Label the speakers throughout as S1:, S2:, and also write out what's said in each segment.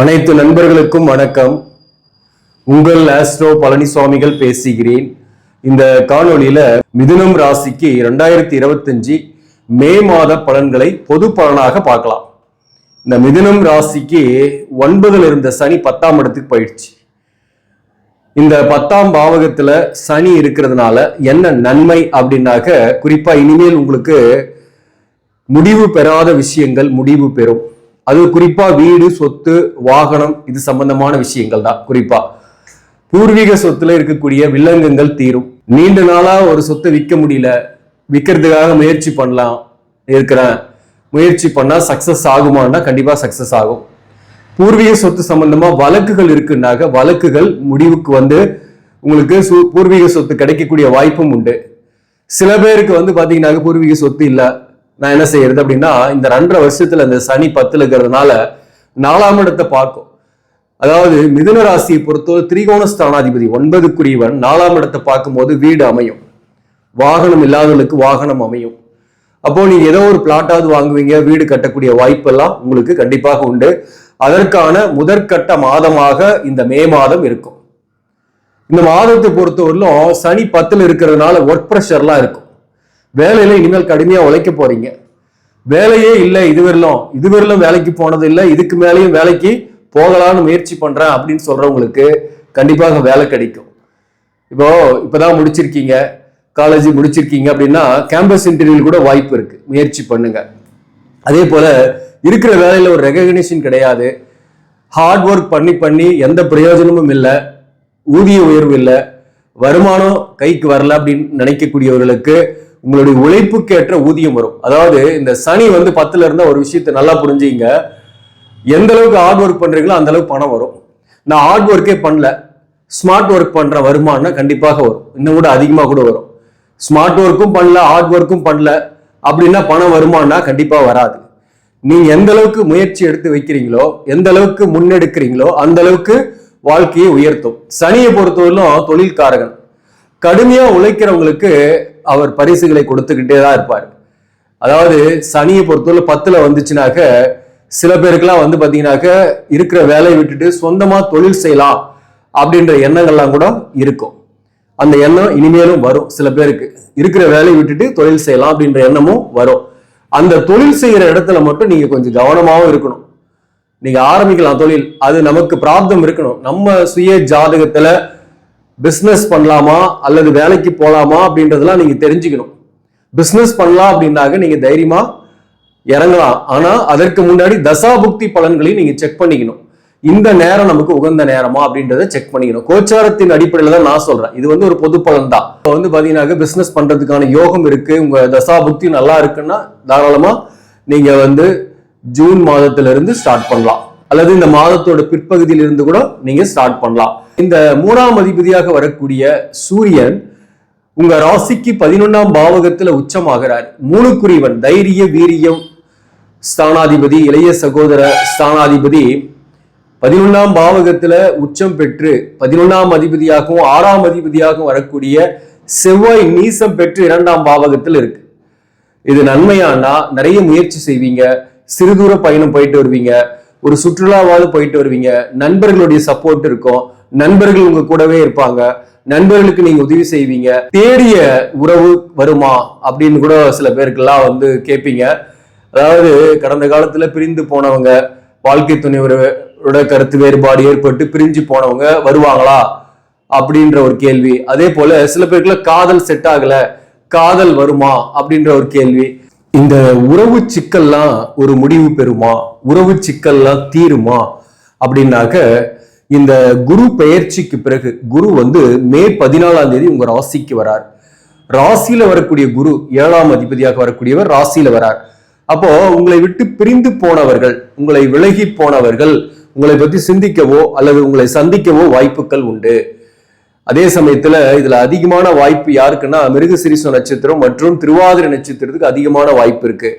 S1: அனைத்து நண்பர்களுக்கும் வணக்கம். உங்கள் ஆஸ்ட்ரோ பழனிசுவாமிகள் பேசுகிறேன். இந்த காணொலியில மிதுனம் ராசிக்கு இரண்டாயிரத்தி இருபத்தஞ்சு மே மாத பலன்களை பொது பலனாக பார்க்கலாம். இந்த மிதுனம் ராசிக்கு ஒன்பதுல இருந்த சனி பத்தாம் இடத்துக்கு போயிடுச்சு. இந்த பத்தாம் பாவகத்துல சனி இருக்கிறதுனால என்ன நன்மை அப்படின்னாக்க குறிப்பா இனிமேல் உங்களுக்கு முடிவு பெறாத விஷயங்கள் முடிவு பெறும். அது குறிப்பா வீடு சொத்து வாகனம் இது சம்பந்தமான விஷயங்கள் தான் குறிப்பா. பூர்வீக சொத்துல இருக்கக்கூடிய வில்லங்கங்கள் தீரும். நீண்ட நாளா ஒரு சொத்தை விற்க முடியல விற்கிறதுக்காக முயற்சி பண்ணலாம் இருக்கிறேன் முயற்சி பண்ணா சக்சஸ் ஆகுமான்னா கண்டிப்பா சக்சஸ் ஆகும். பூர்வீக சொத்து சம்பந்தமா வழக்குகள் இருக்குன்னாக்க வழக்குகள் முடிவுக்கு வந்து உங்களுக்கு சு- பூர்வீக சொத்து கிடைக்கக்கூடிய வாய்ப்பும் உண்டு. சில பேருக்கு வந்து பாத்தீங்கன்னாக்க பூர்வீக சொத்து இல்லை நான் என்ன செய்யறது அப்படின்னா இந்த ரெண்டரை வருஷத்துல இந்த சனி பத்துல இருக்கிறதுனால நாலாம் இடத்தை பார்க்கும். அதாவது மிதுன ராசியை பொறுத்தவரை திரிகோண ஸ்தானாதிபதி ஒன்பதுக்குரியவன் நாலாம் இடத்தை பார்க்கும்போது வீடு அமையும். வாகனம் இல்லாதவர்களுக்கு வாகனம் அமையும். அப்போ நீங்க ஏதோ ஒரு பிளாட்டாவது வாங்குவீங்க வீடு கட்டக்கூடிய வாய்ப்பெல்லாம் உங்களுக்கு கண்டிப்பாக உண்டு. அதற்கான முதற்கட்ட மாதமாக இந்த மே மாதம் இருக்கும். இந்த மாதத்தை பொறுத்தவரையிலும் சனி பத்துல இருக்கிறதுனால ஒர்க் ப்ரெஷர்லாம் இருக்கும். வேலையில இனிமேல் கடுமையா உழைக்க போறீங்க. வேலையே இல்லை இதுவரையிலும். இதுவரையிலும் வேலைக்கு போனது இல்லை. இதுக்கு மேலேயும் வேலைக்கு போகலான்னு முயற்சி பண்றேன் அப்படின்னு சொல்றவங்களுக்கு கண்டிப்பாக வேலை கிடைக்கும். இப்போ இப்பதான் முடிச்சிருக்கீங்க. காலேஜ் முடிச்சிருக்கீங்க அப்படின்னா கேம்பஸ் இன்டர்வியூ கூட வாய்ப்பு இருக்கு. முயற்சி பண்ணுங்க. அதே போல இருக்கிற வேலையில ஒரு ரெகக்னிஷன் கிடையாது. ஹார்ட் ஒர்க் பண்ணி பண்ணி எந்த பிரயோஜனமும் இல்லை. ஊதிய உயர்வு இல்லை. வருமானம் கைக்கு வரல அப்படின்னு நினைக்கக்கூடியவர்களுக்கு உங்களுடைய உழைப்புக்கு ஏற்ற ஊதியம் வரும். அதாவது இந்த சனி வந்து பத்துல இருந்தா ஒரு விஷயத்தை நல்லா புரிஞ்சுங்க. எந்த அளவுக்கு ஹார்ட் ஒர்க் பண்றீங்களோ அந்த அளவுக்கு பணம் வரும். நான் ஹார்ட் ஒர்க்கே பண்ணல. ஸ்மார்ட் ஒர்க் பண்ற வருமானம் கண்டிப்பாக வரும். இன்னும் கூட அதிகமாக கூட வரும். ஸ்மார்ட் ஒர்க்கும் பண்ணல ஹார்ட் ஒர்க்கும் பண்ணல. அப்படின்னா பணம் வருமானா கண்டிப்பாக வராது. நீங்க எந்த அளவுக்கு முயற்சி எடுத்து வைக்கிறீங்களோ எந்த அளவுக்கு முன்னெடுக்கிறீங்களோ அந்த அளவுக்கு வாழ்க்கையை உயர்த்தும். சனியை பொறுத்தவரையிலும் தொழில்காரகன். கடுமையா உழைக்கிறவங்களுக்கு அவர் பரிசுகளை கொடுத்துக்கிட்டே தான் இருப்பார். அதாவது சனியை பொறுத்தவரை பத்துல வந்துச்சுனாக்க சில பேருக்குலாம் வந்து பார்த்தீங்கன்னாக்க இருக்கிற வேலையை விட்டுட்டு சொந்தமாக தொழில் செய்யலாம் அப்படின்ற எண்ணங்கள்லாம் கூட இருக்கும். அந்த எண்ணம் இனிமேலும் வரும் சில பேருக்கு. இருக்கிற வேலையை விட்டுட்டு தொழில் செய்யலாம் அப்படின்ற எண்ணமும் வரும். அந்த தொழில் செய்கிற இடத்துல மட்டும் நீங்கள் கொஞ்சம் கவனமாகவும் இருக்கணும். நீங்கள் ஆரம்பிக்கலாம் தொழில். அது நமக்கு பிராப்தம் இருக்கணும். நம்ம சுய ஜாதகத்தில் பிஸ்னஸ் பண்ணலாமா? அல்லது வேலைக்கு போகலாமா அப்படின்றதெல்லாம் நீங்கள் தெரிஞ்சுக்கணும். பிஸ்னஸ் பண்ணலாம் அப்படின்னாக்க நீங்கள் தைரியமாக இறங்கலாம். ஆனால் அதற்கு முன்னாடி தசாபுக்தி பலன்களையும் நீங்கள் செக் பண்ணிக்கணும். இந்த நேரம் நமக்கு உகந்த நேரமா அப்படின்றத செக் பண்ணிக்கணும். கோச்சாரத்தின் அடிப்படையில் தான் நான் சொல்றேன். இது வந்து ஒரு பொது பலன் தான் இப்போ வந்து பாத்தீங்கன்னாக்க பிஸ்னஸ் பண்ணுறதுக்கான யோகம் இருக்கு. உங்க தசாபுக்தி நல்லா இருக்குன்னா தாராளமாக நீங்கள் வந்து ஜூன் மாதத்திலிருந்து ஸ்டார்ட் பண்ணலாம். அல்லது இந்த மாதத்தோட பிற்பகுதியிலிருந்து கூட நீங்கள் ஸ்டார்ட் பண்ணலாம். இந்த மூணாம் அதிபதியாக வரக்கூடிய சூரியன் உங்க ராசிக்கு பதினொன்னாம் பாவகத்துல உச்சமாகிறார். மூணுக்குரியவன் தைரிய வீரியம் ஸ்தானாதிபதி இளைய சகோதர ஸ்தானாதிபதி பதினொன்றாம் பாவகத்துல உச்சம் பெற்று பதினொன்றாம் அதிபதியாகவும் ஆறாம் அதிபதியாகவும் வரக்கூடிய செவ்வாய் நீசம் பெற்று இரண்டாம் பாவகத்தில் இருக்கு. இது நன்மையானா? நிறைய முயற்சி செய்வீங்க. சிறு தூர பயணம் போயிட்டு வருவீங்க. ஒரு சுற்றுலாவாவது போயிட்டு வருவீங்க. நண்பர்களுடைய சப்போர்ட் இருக்கும். நண்பர்கள் உங்க கூடவே இருப்பாங்க. நண்பர்களுக்கு நீங்க உதவி செய்வீங்க. தேடிய உறவு வருமா? அப்படின்னு கூட சில பேருக்கெல்லாம் வந்து கேட்பீங்க அதாவது கடந்த காலத்துல பிரிந்து போனவங்க வாழ்க்கை துணைவரோட கருத்து வேறுபாடு ஏற்பட்டு பிரிஞ்சு போனவங்க வருவாங்களா? அப்படின்ற ஒரு கேள்வி. அதே போல சில பேருக்குள்ள காதல் செட் ஆகல. காதல் வருமா? அப்படின்ற ஒரு கேள்வி. இந்த உறவு சிக்கல்லாம் ஒரு முடிவு பெறுமா? உறவு சிக்கல்லாம் தீருமா? அப்படின்னாக்க இந்த குரு பெயர்ச்சிக்கு பிறகு குரு வந்து மே பதினாலாம் தேதி உங்க ராசிக்கு வரார். ராசியில வரக்கூடிய குரு ஏழாம் அதிபதியாக வரக்கூடியவர் ராசியில வரார். அப்போ உங்களை விட்டு பிரிந்து போனவர்கள் உங்களை விலகி போனவர்கள் உங்களை பத்தி சிந்திக்கவோ அல்லது உங்களை சந்திக்கவோ வாய்ப்புகள் உண்டு. அதே சமயத்துல இதுல அதிகமான வாய்ப்பு யாருக்குன்னா மிருகசிரிச நட்சத்திரம் மற்றும் திருவாதிரை நட்சத்திரத்துக்கு அதிகமான வாய்ப்பு இருக்கு.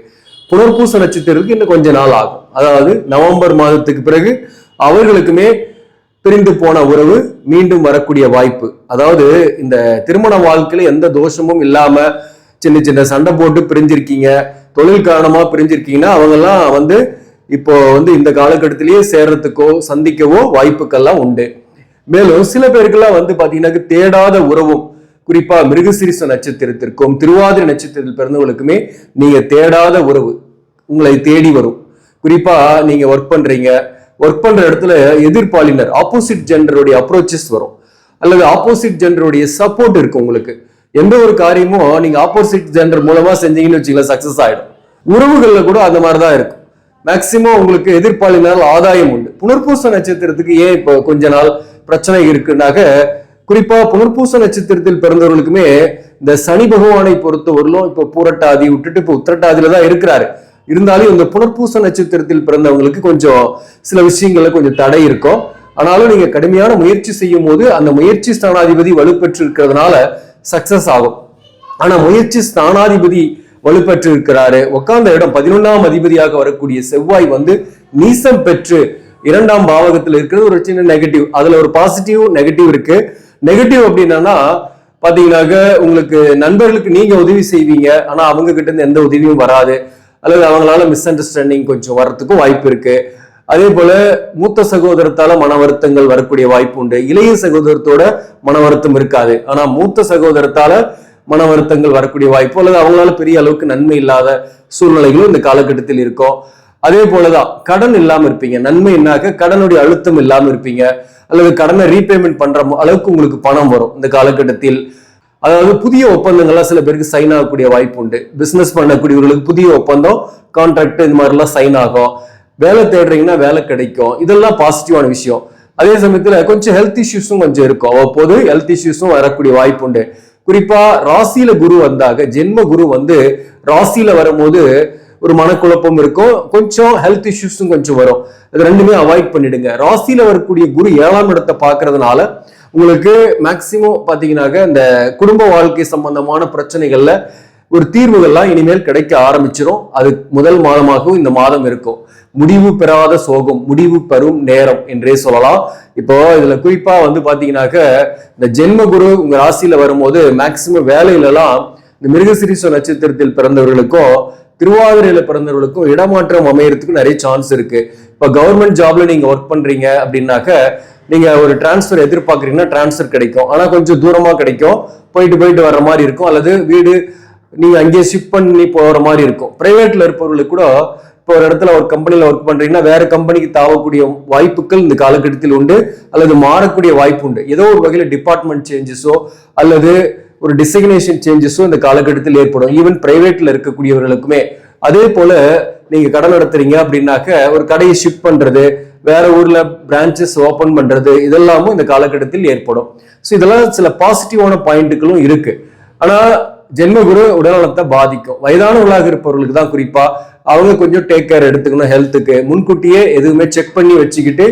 S1: புனர்பூச நட்சத்திரத்துக்கு இன்னும் கொஞ்ச நாள் ஆகும். அதாவது நவம்பர் மாதத்துக்கு பிறகு அவர்களுக்குமே பிரிந்து போன உறவு மீண்டும் வரக்கூடிய வாய்ப்பு. அதாவது இந்த திருமண வாழ்க்கையில எந்த தோஷமும் இல்லாம சின்ன சின்ன சண்டை போட்டு பிரிஞ்சிருக்கீங்க. தொழில் காரணமா பிரிஞ்சிருக்கீங்கன்னா அவங்கெல்லாம் வந்து இப்போ வந்து இந்த காலகட்டத்திலேயே சேர்றதுக்கோ சந்திக்கவோ வாய்ப்புக்கள்லாம் உண்டு. மேலும் சில பேருக்கெல்லாம் வந்து பாத்தீங்கன்னா தேடாத உறவும் குறிப்பா மிருகசிரிச நட்சத்திரத்திற்கும் திருவாதிரை நட்சத்திரத்தில் பிறந்தவங்களுக்குமே நீங்க தேடாத உறவு உங்களை தேடி வரும். குறிப்பா நீங்க ஒர்க் பண்றீங்க ஒர்க் பண்ற இடத்துல எதிர்ப்பாளினர் ஆப்போசிட் ஜெண்டருடைய அப்ரோச்சஸ் வரும். அல்லது ஆப்போசிட் ஜெண்டருடைய சப்போர்ட் இருக்கு உங்களுக்கு. எந்த ஒரு காரியமும் நீங்க ஆப்போசிட் ஜெண்டர் மூலமா செஞ்சீங்கன்னு வச்சுக்கலாம் சக்சஸ் ஆயிடும். உறவுகள்ல கூட அந்த மாதிரி தான் இருக்கும். மேக்சிமம் உங்களுக்கு எதிர்ப்பாளினால் ஆதாயம் உண்டு. புனர்பூச நட்சத்திரத்துக்கு ஏன் இப்போ கொஞ்ச நாள் பிரச்சனை இருக்குனாக்க குறிப்பா புனர்பூச நட்சத்திரத்தில் பிறந்தவர்களுக்குமே இந்த சனி பகவானை பொறுத்தவரையிலும் இப்போ பூரட்டாதி விட்டுட்டு இப்போ உத்திரட்டாதியில தான் இருக்கிறாரு. இருந்தாலும் இந்த புனர்பூச நட்சத்திரத்தில் பிறந்தவங்களுக்கு கொஞ்சம் சில விஷயங்கள்ல கொஞ்சம் தடை இருக்கும். ஆனாலும் நீங்க கடுமையான முயற்சி செய்யும் போது அந்த முயற்சி ஸ்தானாதிபதி வலுப்பெற்று இருக்கிறதுனால சக்சஸ் ஆகும். ஆனா முயற்சி ஸ்தானாதிபதி வலுப்பெற்று இருக்கிறாரு உட்கார்ந்த இடம் பதினொன்றாம் அதிபதியாக வரக்கூடிய செவ்வாய் வந்து நீசம் பெற்று இரண்டாம் பாவகத்தில் இருக்கிறது ஒரு சின்ன நெகட்டிவ் அதுல ஒரு பாசிட்டிவ் நெகட்டிவ் இருக்கு. நெகட்டிவ் அப்படின்னா பாத்தீங்கன்னாக்க உங்களுக்கு நண்பர்களுக்கு நீங்க உதவி செய்வீங்க. ஆனா அவங்க கிட்ட இருந்து எந்த உதவியும் வராது. அல்லது அவங்களால மிஸ் அண்டர்ஸ்டாண்டிங் கொஞ்சம் வர்றதுக்கும் வாய்ப்பு இருக்கு. அதே போல மூத்த சகோதரத்தால மன வருத்தங்கள் வரக்கூடிய வாய்ப்பு உண்டு. இளைய சகோதரத்தோட மன வருத்தம் இருக்காது. ஆனா மூத்த சகோதரத்தால மன வருத்தங்கள் வரக்கூடிய வாய்ப்பு அல்லது அவங்களால பெரிய அளவுக்கு நன்மை இல்லாத சூழ்நிலைகளும் இந்த காலகட்டத்தில் இருக்கும். அதே போலதான் கடன் இல்லாம இருப்பீங்க. நன்மை என்னாக்க கடனுடைய அழுத்தம் இல்லாம இருப்பீங்க. அல்லது கடனை ரீபேமெண்ட் பண்ற அளவுக்கு உங்களுக்கு பணம் வரும் இந்த காலகட்டத்தில். அதாவது புதிய ஒப்பந்தங்கள்லாம் சில பேருக்கு சைன் ஆகக்கூடிய வாய்ப்பு உண்டு. பிசினஸ் பண்ணக்கூடியவர்களுக்கு புதிய ஒப்பந்தம் கான்ட்ராக்ட் இது மாதிரிலாம் சைன் ஆகும். வேலை தேடுறீங்கன்னா வேலை கிடைக்கும். இதெல்லாம் பாசிட்டிவான விஷயம். அதே சமயத்தில் கொஞ்சம் ஹெல்த் இஷ்யூஸும் கொஞ்சம் இருக்கும். அவ்வப்போது ஹெல்த் இஷ்யூஸும் வரக்கூடிய வாய்ப்பு உண்டு. குறிப்பா ராசியில குரு வந்தாக ஜென்ம குரு வந்து ராசியில வரும்போது ஒரு மனக்குழப்பம் இருக்கும். கொஞ்சம் ஹெல்த் இஷ்யூஸும் கொஞ்சம் வரும். இது ரெண்டுமே அவாய்ட் பண்ணிடுங்க. ராசியில வரக்கூடிய குரு ஏழாம் இடத்தை பார்க்கறதுனால உங்களுக்கு மேக்சிமம் பார்த்தீங்கன்னாக்க இந்த குடும்ப வாழ்க்கை சம்பந்தமான பிரச்சனைகள்ல ஒரு தீர்வுகள்லாம் இனிமேல் கிடைக்க ஆரம்பிச்சிடும் அது முதல் மாதமாகவும் இந்த மாதம் இருக்கும். முடிவு பெறாத சோகம் முடிவு பெறும் நேரம் என்றே சொல்லலாம். இப்போ இதுல குறிப்பா வந்து பாத்தீங்கன்னாக்க இந்த ஜென்ம குரு உங்க ராசியில வரும்போது மேக்சிமம் வேலையிலலாம் இந்த மிருகசிரீச நட்சத்திரத்தில் பிறந்தவர்களுக்கும் திருவாதிரையில பிறந்தவர்களுக்கும் இடமாற்றம் அமையறதுக்கு நிறைய சான்ஸ் இருக்கு. இப்போ கவர்மெண்ட் ஜாப்ல நீங்க ஒர்க் பண்றீங்க அப்படின்னாக்க நீங்க ஒரு டிரான்ஸ்ஃபர் எதிர்பார்க்குறீங்கன்னா டிரான்ஸ்ஃபர் கிடைக்கும். ஆனா கொஞ்சம் தூரமா கிடைக்கும். போயிட்டு போயிட்டு வர்ற மாதிரி இருக்கும். அல்லது வீடு நீங்க அங்கேயே ஷிஃப்ட் பண்ணி போற மாதிரி இருக்கும். பிரைவேட்ல இருப்பவர்களுக்கு கூட இப்போ ஒரு இடத்துல ஒரு கம்பெனியில் ஒர்க் பண்றீங்கன்னா வேற கம்பெனிக்கு தாவக்கூடிய வாய்ப்புகள் இந்த காலகட்டத்தில் உண்டு. அல்லது மாறக்கூடிய வாய்ப்பு உண்டு. ஏதோ ஒரு வகையில் டிபார்ட்மெண்ட் சேஞ்சஸோ அல்லது ஒரு டிசைக்னேஷன் சேஞ்சஸோ இந்த காலகட்டத்தில் ஏற்படும். ஈவன் பிரைவேட்ல இருக்கக்கூடியவர்களுக்குமே. அதே போல நீங்க கடை நடத்துறீங்க அப்படின்னாக்க ஒரு கடையை ஷிஃப்ட் பண்றது வேற ஊர்ல பிரான்ச்சஸ் ஓபன் பண்றது இதெல்லாமும் இந்த காலகட்டத்தில் ஏற்படும். ஸோ இதெல்லாம் சில பாசிட்டிவான பாயிண்ட்டுகளும் இருக்கு. ஆனா ஜென்மகுரு உடல்நலத்தை பாதிக்கும். வயதானவர்களாக இருப்பவர்களுக்கு தான் குறிப்பா அவங்க கொஞ்சம் டேக் கேர் எடுத்துக்கணும் ஹெல்த்துக்கு முன்கூட்டியே எதுவுமே செக் பண்ணி வச்சுக்கிட்டு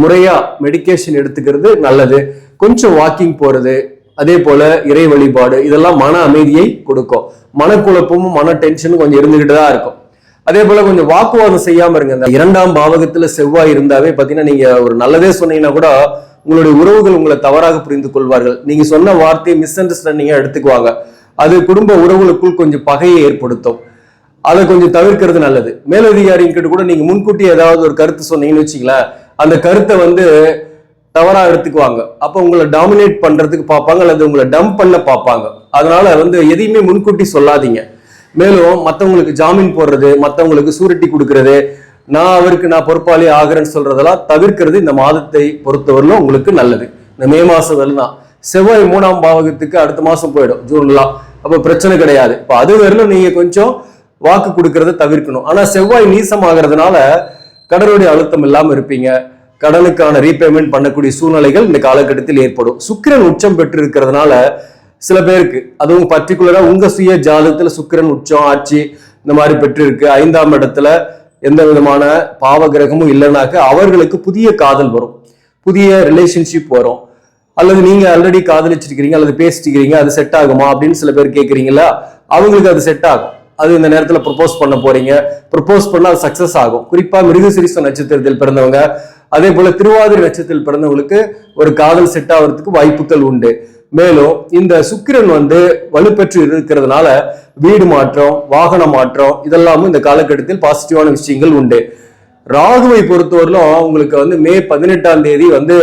S1: முறையா மெடிக்கேஷன் எடுத்துக்கிறது நல்லது. கொஞ்சம் வாக்கிங் போறது அதே போல இறை வழிபாடு இதெல்லாம் மன அமைதியை கொடுக்கும். மனக்குழப்பமும் மன டென்ஷனும் கொஞ்சம் இருந்துகிட்டு தான் இருக்கும். அதே போல கொஞ்சம் வாக்குவாதம் செய்யாம இருங்க. இந்த இரண்டாம் பாவகத்துல செவ்வாய் இருந்தாவே பாத்தீங்கன்னா நீங்க ஒரு நல்லதே சொன்னீங்கன்னா கூட உங்களுடைய உறவுகள் உங்களை தவறாக புரிந்து கொள்வார்கள். நீங்க சொன்ன வார்த்தையை மிஸ் அண்டர்ஸ்டாண்டிங்கா எடுத்துக்குவாங்க. அது குடும்ப உறவுகளுக்குள் கொஞ்சம் பகையை ஏற்படுத்தும். அதை கொஞ்சம் தவிர்க்கிறது நல்லது. மேலதிகாரிங்கிட்ட கூட நீங்க முன்கூட்டி ஏதாவது ஒரு கருத்து சொன்னீங்கன்னு வச்சுங்களேன் அந்த கருத்தை வந்து தவறா எடுத்துக்குவாங்க. அப்போ உங்களை டாமினேட் பண்றதுக்கு பார்ப்பாங்க அல்லது உங்களை டம்ப் பண்ண பார்ப்பாங்க. அதனால வந்து எதையுமே முன்கூட்டி சொல்லாதீங்க. மேலும் மத்தவங்களுக்கு ஜாமீன் போடுறது மத்தவங்களுக்கு சூரிட்டி கொடுக்கறது நான் அவருக்கு நான் பொறுப்பாளி ஆகிறேன்னு சொல்றதெல்லாம் தவிர்க்கிறது இந்த மாதத்தை பொறுத்தவரையிலும் உங்களுக்கு நல்லது. இந்த மே மாசம் தான். செவ்வாய் மூணாம் பாவகத்துக்கு அடுத்த மாசம் போயிடும் ஜூன்லாம் அப்ப பிரச்சனை கிடையாது. இப்ப அது வரலும் நீங்க கொஞ்சம் வாக்கு கொடுக்கறத தவிர்க்கணும். ஆனா செவ்வாய் நீசம் ஆகிறதுனால கடனுடைய அழுத்தம் இல்லாம இருப்பீங்க. கடனுக்கான ரீபேமெண்ட் பண்ணக்கூடிய சூழ்நிலைகள் இந்த காலகட்டத்தில் ஏற்படும். சுக்கிரன் உச்சம் பெற்று இருக்கிறதுனால சில பேருக்கு. அதுவும் பர்டிகுலரா உங்க சுய ஜாதகத்துல சுக்கிரன் உச்சம் ஆட்சி இந்த மாதிரி பெற்றிருக்கு. ஐந்தாம் இடத்துல எந்த விதமான பாவ கிரகமும் இல்லைனாக்க அவர்களுக்கு புதிய காதல் வரும். புதிய ரிலேஷன்ஷிப் வரும். அல்லது நீங்க ஆல்ரெடி காதலிச்சிருக்கிறீங்க அல்லது பேசிட்டு அது செட் ஆகுமா அப்படின்னு சில பேர் கேட்குறீங்களா அவங்களுக்கு அது செட் ஆகும். அது இந்த நேரத்தில் ப்ரொப்போஸ் பண்ண போறீங்க. ப்ரொப்போஸ் பண்ணா அது சக்சஸ் ஆகும். குறிப்பா மிருகசிரிச நட்சத்திரத்தில் பிறந்தவங்க அதே போல திருவாதிரை நட்சத்திரத்தில் பிறந்தவங்களுக்கு ஒரு காதல் செட் ஆகிறதுக்கு வாய்ப்புகள் உண்டு. மேலும் இந்த சுக்கிரன் வந்து வலுப்பெற்று இருக்கிறதுனால வீடு மாற்றம் வாகன மாற்றம் இதெல்லாமும் இந்த காலகட்டத்தில் பாசிட்டிவான விஷயங்கள் உண்டு. ராகுவை பொறுத்தவரையிலும் உங்களுக்கு வந்து மே பதினெட்டாம் தேதி வந்து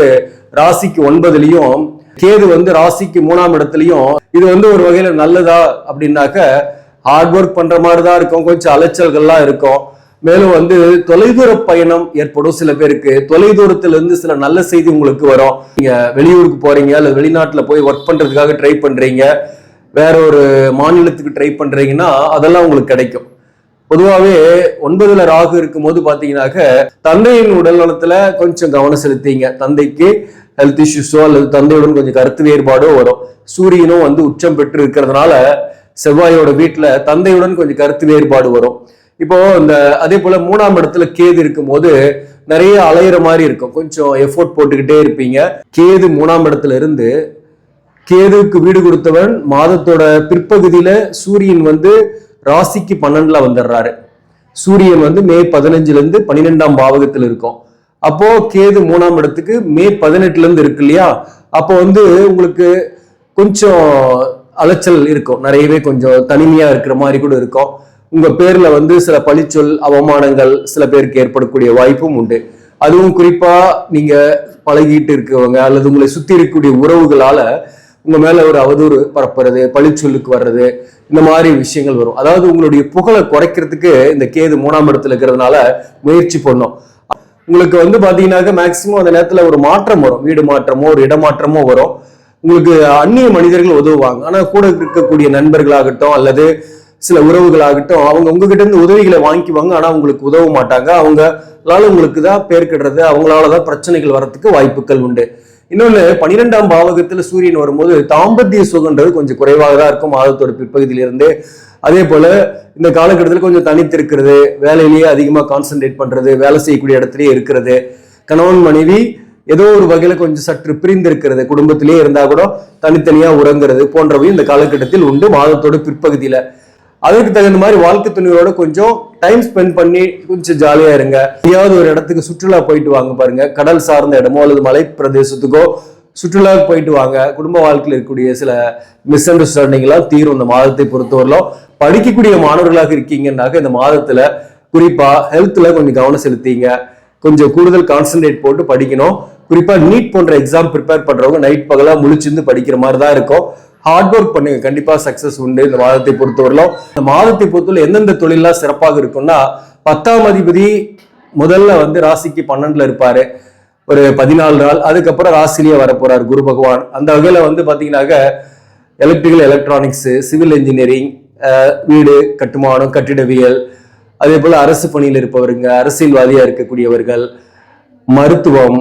S1: ராசிக்கு ஒன்பதுலயும் கேது வந்து ராசிக்கு மூணாம் இடத்துலையும் இது வந்து ஒரு வகையில நல்லதா அப்படின்னாக்க ஹார்ட் ஒர்க் பண்ற மாதிரி தான் இருக்கும். கொஞ்சம் அலைச்சல்கள்லாம் இருக்கும். மேலும் வந்து தொலைதூர பயணம் ஏற்படும் சில பேருக்கு. தொலைதூரத்துல இருந்து சில நல்ல செய்தி உங்களுக்கு வரும். நீங்க வெளியூருக்கு போறீங்க அல்லது வெளிநாட்டுல போய் ஒர்க் பண்றதுக்காக ட்ரை பண்றீங்க வேற ஒரு மாநிலத்துக்கு ட்ரை பண்றீங்கன்னா அதெல்லாம் உங்களுக்கு கிடைக்கும். பொதுவாகவே ஒன்பதுல ராகு இருக்கும்போது பாத்தீங்கன்னாக்க தந்தையின் உடல் நலத்துல கொஞ்சம் கவனம் செலுத்திங்க தந்தைக்கு ஹெல்த் இஷ்யூஸோ அல்லது தந்தையுடன் கொஞ்சம் கருத்து வேறுபாடோ வரும். சூரியனும் வந்து உச்சம் பெற்று இருக்கிறதுனால செவ்வாயோட வீட்டுல தந்தையுடன் கொஞ்சம் கருத்து வேறுபாடு வரும். இப்போ இந்த அதே போல மூணாம் இடத்துல கேது இருக்கும்போது நிறைய அலையிற மாதிரி இருக்கும். கொஞ்சம் எஃபோர்ட் போட்டுக்கிட்டே இருப்பீங்க. கேது மூணாம் இடத்துல இருந்து கேதுக்கு வீடு கொடுத்தவன் மாதத்தோட பிற்பகுதியில சூரியன் வந்து ராசிக்கு பன்னெண்டுல வந்துடுறாரு. சூரியன் வந்து மே பதினஞ்சுல இருந்து பன்னிரெண்டாம் பாவகத்துல இருக்கும். அப்போ கேது மூணாம் இடத்துக்கு மே பதினெட்டுல இருந்து இருக்கு இல்லையா? அப்போ வந்து உங்களுக்கு கொஞ்சம் அலைச்சல் இருக்கும். நிறையவே கொஞ்சம் தனிமையா இருக்கிற மாதிரி கூட இருக்கும். உங்க பேர்ல வந்து சில பழிச்சொல் அவமானங்கள் சில பேருக்கு ஏற்படக்கூடிய வாய்ப்பும் உண்டு. அதுவும் குறிப்பா நீங்க பழகிட்டு இருக்கவங்க அல்லது உங்களை சுத்தி இருக்கக்கூடிய உறவுகளால உங்க மேல ஒரு அவதூறு பரப்புறது பழிச்சொல்லுக்கு வர்றது இந்த மாதிரி விஷயங்கள் வரும். அதாவது உங்களுடைய புகழை குறைக்கிறதுக்கு இந்த கேது மூணாம் இடத்துல இருக்கிறதுனால முயற்சி பண்ணும் உங்களுக்கு வந்து பாத்தீங்கன்னாக்க மேக்சிமம் அந்த நேரத்துல ஒரு மாற்றம் வரும். வீடு மாற்றமோ ஒரு இடமாற்றமோ வரும். உங்களுக்கு அந்நிய மனிதர்கள் உதவுவாங்க. ஆனா கூட இருக்கக்கூடிய நண்பர்களாகட்டும் அல்லது சில உறவுகளாகட்டும் அவங்க உங்ககிட்ட இருந்து உதவிகளை வாங்கிக்குவாங்க ஆனால் உங்களுக்கு உதவ மாட்டாங்க. அவங்களால உங்களுக்கு தான் பேர் கெடுறது அவங்களாலதான் பிரச்சனைகள் வரத்துக்கு வாய்ப்புகள் உண்டு. இன்னொன்னு பன்னிரெண்டாம் பாவகத்தில் சூரியன் வரும்போது தாம்பத்திய சுகன்றது கொஞ்சம் குறைவாக தான் இருக்கும் மாதத்தோட பிற்பகுதியிலிருந்து. அதே போல இந்த காலகட்டத்தில் கொஞ்சம் தனித்திருக்கிறது வேலையிலேயே அதிகமாக கான்சென்ட்ரேட் பண்ணுறது வேலை செய்யக்கூடிய இடத்துலயே இருக்கிறது. கணவன் மனைவி ஏதோ ஒரு வகையில் கொஞ்சம் சற்று பிரிந்திருக்கிறது. குடும்பத்திலேயே இருந்தால் கூட தனித்தனியாக உறங்குறது போன்றவையும் இந்த காலகட்டத்தில் உண்டு மாதத்தோட பிற்பகுதியில். அதுக்கு தகுந்த மாதிரி வாழ்க்கை துணையோட கொஞ்சம் டைம் ஸ்பெண்ட் பண்ணி கொஞ்சம் ஜாலியா இருங்க. எங்கேயாவது ஒரு இடத்துக்கு சுற்றுலா போயிட்டு வாங்க பாருங்க. கடல் சார்ந்த இடமோ அல்லது மலை பிரதேசத்துக்கோ சுற்றுலா போயிட்டு வாங்க. குடும்ப வாழ்க்கையில் இருக்கக்கூடிய சில மிஸ் அண்டர்ஸ்டாண்டிங் எல்லாம் தீரும். இந்த மாதத்தை பொறுத்தவரையிலும் படிக்கக்கூடிய மாணவர்களாக இருக்கீங்கன்னாக்க இந்த மாதத்துல குறிப்பா ஹெல்த்ல கொஞ்சம் கவனம் செலுத்திங்க. கொஞ்சம் கூடுதல் கான்சென்ட்ரேட் போட்டு படிக்கணும். குறிப்பா நீட் போன்ற எக்ஸாம் ப்ரிப்பேர் பண்றவங்க நைட் பகலா முழிச்சிருந்து படிக்கிற மாதிரி தான் இருக்கும். ஹார்ட் ஒர்க் பண்ணுங்க. கண்டிப்பா சக்சஸ் உண்டு. இந்த மாதத்தை பொறுத்தவரையிலும். இந்த மாதத்தை பொறுத்தவரை எந்தெந்த தொழிலெல்லாம் சிறப்பாக இருக்கும்னா பத்தாம் அதிபதி முதல்ல வந்து ராசிக்கு பன்னெண்டுல இருப்பாரு. ஒரு பதினாலு நாள். அதுக்கப்புறம் ராசிலேயே வரப்போறார் குரு பகவான். அந்த வகையில வந்து பாத்தீங்கன்னாக்க எலக்ட்ரிக்கல் எலக்ட்ரானிக்ஸ் சிவில் இன்ஜினியரிங் வீடு கட்டுமானம் கட்டிடவியல் அதே போல அரசு பணியில் இருப்பவருங்க அரசியல்வாதியா இருக்கக்கூடியவர்கள் மருத்துவம்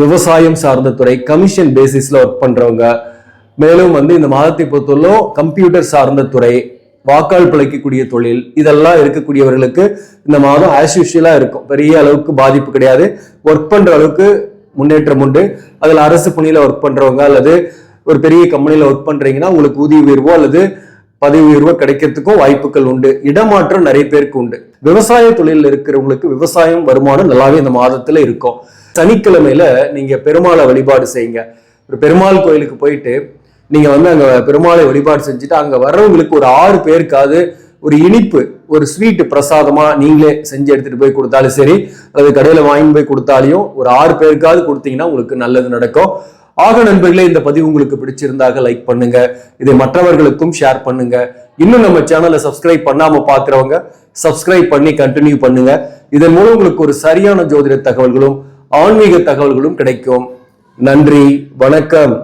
S1: விவசாயம் சார்ந்த துறை கமிஷன் பேசிஸ்ல ஒர்க் பண்றவங்க மேலும் வந்து இந்த மாதத்தை பொறுத்தவரையிலும் கம்ப்யூட்டர் சார்ந்த துறை வாக்காள் பிழைக்கக்கூடிய தொழில் இதெல்லாம் இருக்கக்கூடியவர்களுக்கு இந்த மாதம் ஆஸ் இருக்கும். பெரிய அளவுக்கு பாதிப்பு கிடையாது. ஒர்க் பண்ணுற அளவுக்கு முன்னேற்றம் உண்டு. அதில் அரசு பணியில் ஒர்க் பண்ணுறவங்க அல்லது ஒரு பெரிய கம்பெனியில் ஒர்க் பண்ணுறீங்கன்னா உங்களுக்கு ஊதிய உயர்வோ அல்லது பதவி உயர்வோ கிடைக்கிறதுக்கும் வாய்ப்புகள் உண்டு. இடமாற்றம் நிறைய பேருக்கு உண்டு. விவசாய தொழிலில் இருக்கிறவங்களுக்கு விவசாயம் வருமானம் நல்லாவே இந்த மாதத்தில் இருக்கும். சனிக்கிழமையில நீங்கள் பெருமாளை வழிபாடு செய்யுங்க. ஒரு பெருமாள் கோயிலுக்கு போயிட்டு நீங்க வந்து அங்க பெருமாளை வழிபாடு செஞ்சுட்டு அங்க வர்றவங்களுக்கு ஒரு ஆறு பேருக்காவது ஒரு இனிப்பு ஒரு ஸ்வீட் பிரசாதமா நீங்களே செஞ்சு எடுத்துட்டு போய் கொடுத்தாலும் சரி அல்லது கடையில வாங்கி போய் கொடுத்தாலையும் ஒரு ஆறு பேருக்காவது கொடுத்தீங்கன்னா உங்களுக்கு நல்லது நடக்கும். ஆக நண்பர்களே இந்த பதிவு உங்களுக்கு பிடிச்சிருந்தாக லைக் பண்ணுங்க. இதை மற்றவர்களுக்கும் ஷேர் பண்ணுங்க. இன்னும் நம்ம சேனலை சப்ஸ்கிரைப் பண்ணாம பாக்குறவங்க சப்ஸ்கிரைப் பண்ணி கண்டினியூ பண்ணுங்க. இதன் மூலம் உங்களுக்கு ஒரு சரியான ஜோதிட தகவல்களும் ஆன்மீக தகவல்களும் கிடைக்கும். நன்றி வணக்கம்.